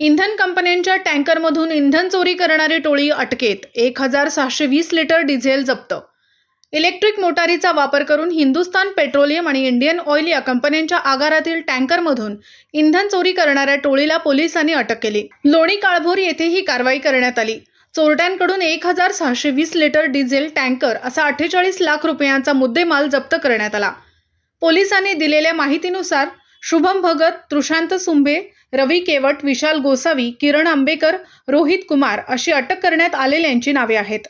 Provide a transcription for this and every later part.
इंधन कंपन्यांच्या टँकरमधून इंधन चोरी करणारी टोळी अटकेत. एक हजार सहाशे वीस लिटर डिझेल जप्त. इलेक्ट्रिक मोटारीचा वापर करून हिंदुस्तान पेट्रोलियम आणि इंडियन ऑइल या कंपन्यांच्या आगारातील टँकरमधून इंधन चोरी करणाऱ्या टोळीला पोलिसांनी अटक केली. लोणी काळभोर येथे ही कारवाई करण्यात आली. चोरट्यांकडून एक हजार सहाशे वीस लिटर डिझेल टँकर असा अठ्ठेचाळीस लाख रुपयांचा मुद्देमाल जप्त करण्यात आला. पोलिसांनी दिलेल्या माहितीनुसार शुभम भगत तृशांत सुंभे रवी केवट विशाल गोसावी किरण आंबेकर रोहित कुमार अशी अटक करण्यात आलेल्यांची नावे आहेत.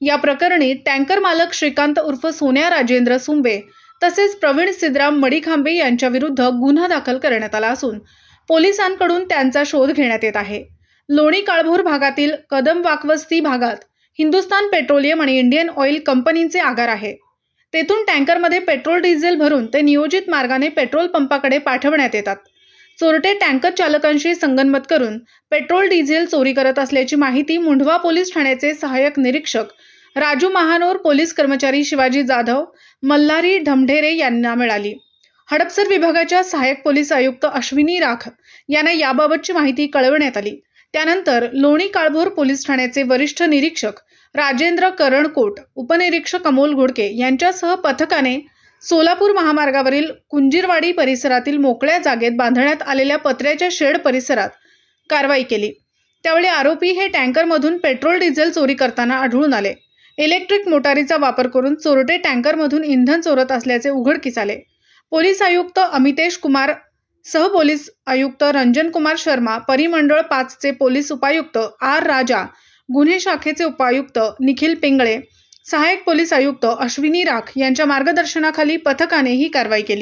या प्रकरणी टँकर मालक श्रीकांत उर्फ सोन्या राजेंद्र सुंबे तसेच प्रवीण सिद्धराम मडीखांबे यांच्या विरुद्ध गुन्हा दाखल करण्यात आला असून पोलिसांकडून त्यांचा शोध घेण्यात येत आहे. लोणी काळभोर भागातील कदम वाकवस्ती भागात हिंदुस्तान पेट्रोलियम आणि इंडियन ऑइल कंपनीचे आगार आहे. तेथून टँकरमध्ये पेट्रोल डिझेल भरून ते नियोजित मार्गाने पेट्रोल पंपाकडे पाठवण्यात येतात. चोरटे टँकर चालकांशी संगनमत करून पेट्रोल डिझेल चोरी करत असल्याची माहिती मुंढवा पोलीस ठाण्याचे सहाय्यक निरीक्षक राजू महानोर पोलीस कर्मचारी शिवाजी जाधव मल्हारी ढमढेरे यांना मिळाली. हडपसर विभागाच्या सहाय्यक पोलीस आयुक्त अश्विनी राख यांना याबाबतची माहिती कळवण्यात आली. त्यानंतर लोणी काळभोर पोलीस ठाण्याचे वरिष्ठ निरीक्षक राजेंद्र करणकोट उपनिरीक्षक अमोल घोडके यांच्यासह पथकाने सोलापूर महामार्गावरील कुंजीरवाडी परिसरातील मोकळ्या जागेत बांधण्यात आलेल्या पत्र्याच्या शेड परिसरात कारवाई केली. त्यावेळी आरोपी हे टँकरमधून पेट्रोल डिझेल चोरी करताना आढळून आले. इलेक्ट्रिक मोटारीचा वापर करून चोरटे टँकरमधून इंधन चोरत असल्याचे उघडकीस आले. पोलीस आयुक्त अमितेश कुमार सहपोलीस आयुक्त रंजन कुमार शर्मा परिमंडळ पाचचे पोलीस उपायुक्त आर राजा गुन्हे शाखेचे उपायुक्त निखिल पिंगळे सहाय्यक पोलीस आयुक्त अश्विनी राख यांच्या मार्गदर्शनाखाली पथकाने ही कारवाई केली.